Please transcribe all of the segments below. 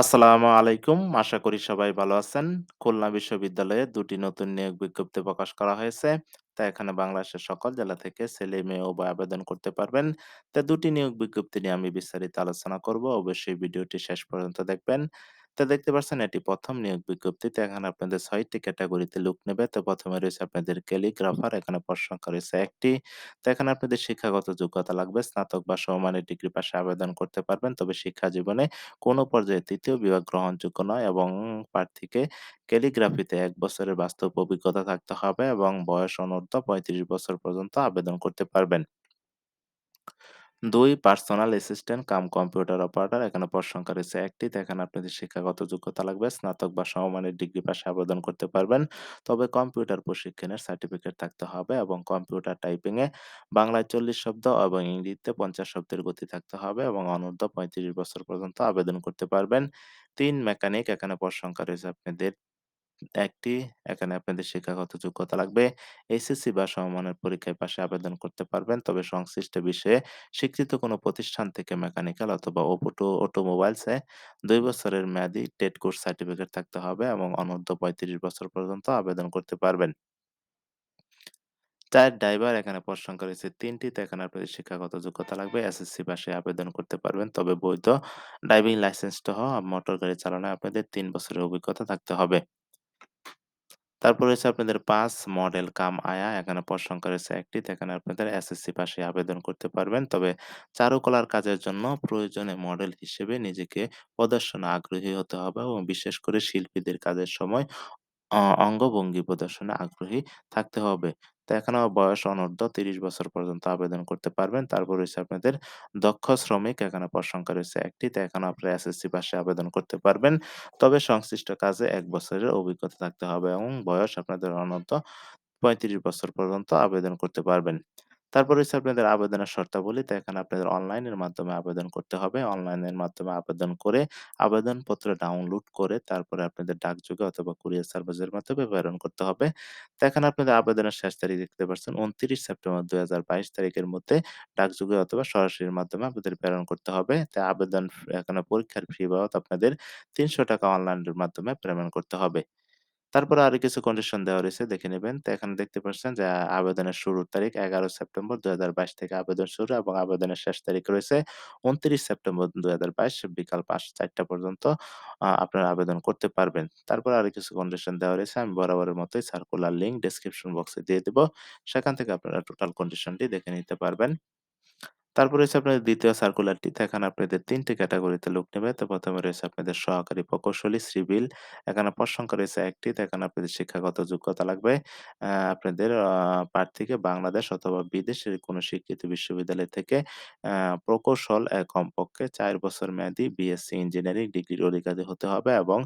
আসসালামু আলাইকুম। আশা করি সবাই ভালো আছেন। খুলনা বিশ্ববিদ্যালয়ে দুটি নতুন নিয়োগ বিজ্ঞপ্তি প্রকাশ করা হয়েছে। তা এখানে বাংলাদেশের সকল জেলা থেকে ছেলে, মেয়ে উভয় আবেদন করতে পারবেন। তা দুটি নিয়োগ বিজ্ঞপ্তি নিয়ে আমি বিস্তারিত আলোচনা করব। অবশ্যই ভিডিওটি শেষ পর্যন্ত দেখবেন। তো দেখতে পাচ্ছেন এটি ১ম নিয়োগ বিজ্ঞপ্তি। তো এখানে আপনাদের ৬ টি ক্যাটেগরিতে লোক নেবে। তো ১ম এ রয়েছে আপনাদের ক্যালিগ্রাফার, এখানে পদ সংখ্যা রয়েছে ১ টি। তো এখানে আপনাদের শিক্ষাগত যোগ্যতা লাগবে। স্নাতক বা সমমানের ডিগ্রি পাশে আবেদন করতে পারবেন। তবে শিক্ষা জীবনে কোনো পর্যায়ে ৩য় বিভাগ গ্রহণযোগ্য নয় এবং প্রার্থীকে ক্যালিগ্রাফিতে ১ বছরের বাস্তব অভিজ্ঞতা থাকতে হবে এবং বয়স অনূর্ধ্ব ৩৫ বছর পর্যন্ত আবেদন করতে পারবেন। ২ personal assistant cum computer operator এখানে পদ সংখ্যা রয়েছে ১ টি। তো এখানে আপনাদের শিক্ষাগত যোগ্যতা লাগবে। স্নাতক বা সমমানের ডিগ্রি পাশে আবেদন করতে পারবেন। তবে কম্পিউটার প্রশিক্ষণের সার্টিফিকেট থাকতে হবে এবং কম্পিউটার টাইপিং এ বাংলায় ৪০ শব্দ এবং ইংরেজিতে ৫০ শব্দের গতি থাকতে হবে এবং অনূর্ধ্ব ৩৫ বছর পর্যন্ত আবেদন করতে পারবেন। তিন মেকানিক এখানে পদ সংখ্যা রয়েছে আপনাদের একটি, এখানে আপনাদের শিক্ষাগত যোগ্যতা লাগবে। এসএসসি বা সমমানের পরীক্ষায় পাশে আবেদন করতে পারবেন। তবে সংশ্লিষ্ট বিষয়ে স্বীকৃত কোনো প্রতিষ্ঠান থেকে মেকানিক্যাল অথবা অপটো অটোমোবাইলস ২ বছরের মেয়াদি টেট কোর্স সার্টিফিকেট থাকতে হবে এবং অনূর্ধ্ব ৩৫ বছর পর্যন্ত আবেদন করতে পারবেন। ৪ ড্রাইভার এখানে পদ রয়েছে ৩ টি। তো এখানে আপনাদের শিক্ষাগত যোগ্যতা লাগবে। এসএসসি পাশে আবেদন করতে পারবেন। তবে বৈধ ড্রাইভিং লাইসেন্স সহ মোটর গাড়ি চালানোয় আপনাদের ৩ বছরের অভিজ্ঞতা থাকতে হবে। তারপর রয়েছে আপনাদের পাস মডেল কাম আয়া, এখানে পদ সংখ্যা রয়েছে ১ টি। তো এখানে আপনাদের এসএসসি পাশে আবেদন করতে পারবেন। তবে চারুকলার কাজের জন্য প্রয়োজনে মডেল হিসেবে নিজেকে প্রদর্শন আগ্রহী হতে হবে এবং বিশেষ করে শিল্পীদের কাজের সময় অঙ্গভঙ্গি প্রদর্শনে আগ্রহী থাকতে হবে। তো এখানে বয়স অনূর্ধ্ব ৩০ বছর পর্যন্ত আবেদন করতে পারবেন। তারপর রয়েছে আপনাদের দক্ষ শ্রমিক, এখানে পদ সংখ্যা রয়েছে ১ টি। তো এখানে আপনারা এসএসসি পাশে আবেদন করতে পারবেন। তবে সংশ্লিষ্ট কাজে এক বছরের অভিজ্ঞতা থাকতে হবে এবং বয়স আপনাদের অনূর্ধ্ব ৩৫ বছর পর্যন্ত আবেদন করতে পারবেন। তারপর হচ্ছে আপনাদের আবেদনের শর্তাবলী। তো এখানে আপনাদের অনলাইনের মাধ্যমে আবেদন করতে হবে। অনলাইনের মাধ্যমে আবেদন করে আবেদনপত্র ডাউনলোড করে তারপরে আপনাদের ডাকযোগে অথবা কুরিয়ার সার্ভিসের মাধ্যমে প্রেরণ করতে হবে। তো এখানে আপনাদের আবেদনের শেষ তারিখ দেখতে পাচ্ছেন ২৯ সেপ্টেম্বর ২০২২ তারিখের মধ্যে ডাকযোগে অথবা সরাসরি মাধ্যমে আপনাদের প্রেরণ করতে হবে। তো আবেদন এখানে পরীক্ষার ফি বাবদ আপনাদের ৳৩০০ অনলাইনের মাধ্যমে পেমেন্ট করতে হবে। তারপরে আরও কিছু কন্ডিশন দেওয়া রয়েছে, দেখে নিবেন। তো এখানে দেখতে পাচ্ছেন যে, আবেদনের শুরুর তারিখ ১১ সেপ্টেম্বর ২০২২ থেকে আবেদন শুরু এবং আবেদনের শেষ তারিখ রয়েছে ২৯ সেপ্টেম্বর ২০২২ বিকাল ৫ঃ০০-৪ঃ০০ পর্যন্ত, আ, আপনারা আবেদন করতে পারবেন। তারপরে আরও কিছু কন্ডিশন দেওয়া রয়েছে। আমি বরাবরের মতোই সার্কুলার লিঙ্ক ডেসক্রিপশন বক্সে দিয়ে দিব। সেখান থেকে আপনারা টোটাল কন্ডিশনটি দেখে নিতে পারবেন। তারপরে রয়েছে আপনাদের দ্বিতীয় সার্কুলারটি। এখানে আপনাদের তিনটি ক্যাটাগরিতে লোক নেবে। তো ১ম এ রয়েছে আপনাদের সহকারী প্রকৌশলী সিভিল। এখানে পদ সংখ্যা রয়েছে ১ টি। তো এখানে আপনাদের শিক্ষাগত যোগ্যতা লাগবে। আপনাদের প্রার্থীকে বাংলাদেশ অথবা বিদেশের কোনো স্বীকৃত বিশ্ববিদ্যালয় থেকে প্রকৌশল কমপক্ষে চার বছর মেয়াদি বিএসসি ইঞ্জিনিয়ারিং ডিগ্রির অধিকারী হতে হবে এবং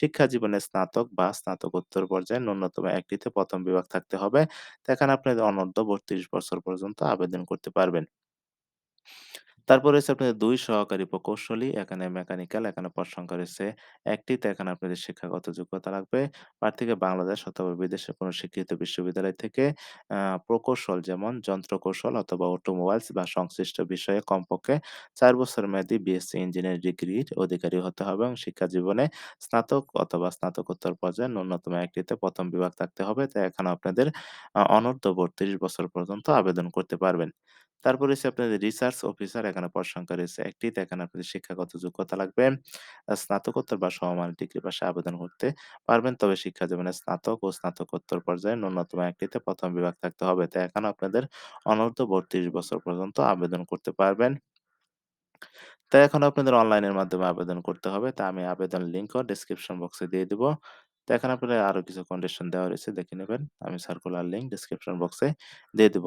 শিক্ষা জীবনে স্নাতক বা স্নাতকোত্তর পর্যায়ে ন্যূনতম একটিতে প্রথম বিভাগ থাকতে হবে। তো এখানে আপনাদের অনূর্ধ্ব ৩২ বছর পর্যন্ত আবেদন করতে পারবেন। তারপর রয়েছে আপনাদের ২ সহকারী প্রকৌশলী, এখানে মেকানিক্যাল, এখানে পদ সংখ্যা রয়েছে ১ টি। তো এখানে আপনাদের শিক্ষাগত যোগ্যতা লাগবে। প্রার্থীকে বাংলাদেশ অথবা বিদেশের কোনো স্বীকৃত বিশ্ববিদ্যালয় থেকে প্রকৌশল যেমন যন্ত্রকৌশল অথবা অটোমোবাইলস বা সংশ্লিষ্ট বিষয়ে কমপক্ষে ৪ বছর মেয়াদী বিএসসি ইঞ্জিনিয়ারিং ডিগ্রির অধিকারী হতে হবে এবং শিক্ষা জীবনে স্নাতক অথবা স্নাতকোত্তর পর্যায়ে ন্যূনতম ১ টিতে ১ম বিভাগ থাকতে হবে। তো এখানেও আপনাদের আ অনূর্ধ্ব ৩২ বছর পর্যন্ত আবেদন করতে পারবেন। তারপর রয়েছে আপনাদের রিসার্চ অফিসার এখানে পদ সংখ্যা রয়েছে ১ টি। তো এখানে আপনাদের শিক্ষাগত যোগ্যতা লাগবে। স্নাতকোত্তর বা সমমানের ডিগ্রি পাশে আবেদন করতে পারবেন। তবে শিক্ষা জীবনে স্নাতক ও স্নাতকোত্তর পর্যায়ে ন্যূনতম ১ টিতে ১ম বিভাগ থাকতে হবে। তো এখানেও আপনাদের অনূর্ধ্ব ৩২ বছর পর্যন্ত আবেদন করতে পারবেন। তো এখন আপনাদের অনলাইনের মাধ্যমে আবেদন করতে হবে। তা আমি আবেদন লিঙ্কও ডেসক্রিপশন বক্সে দিয়ে দিব। তো এখানে আপনাদের আরও কিছু কন্ডিশন দেওয়া রয়েছে, দেখে নেবেন আমি সার্কুলার লিঙ্ক ডেসক্রিপশন বক্সে দিয়ে দিব।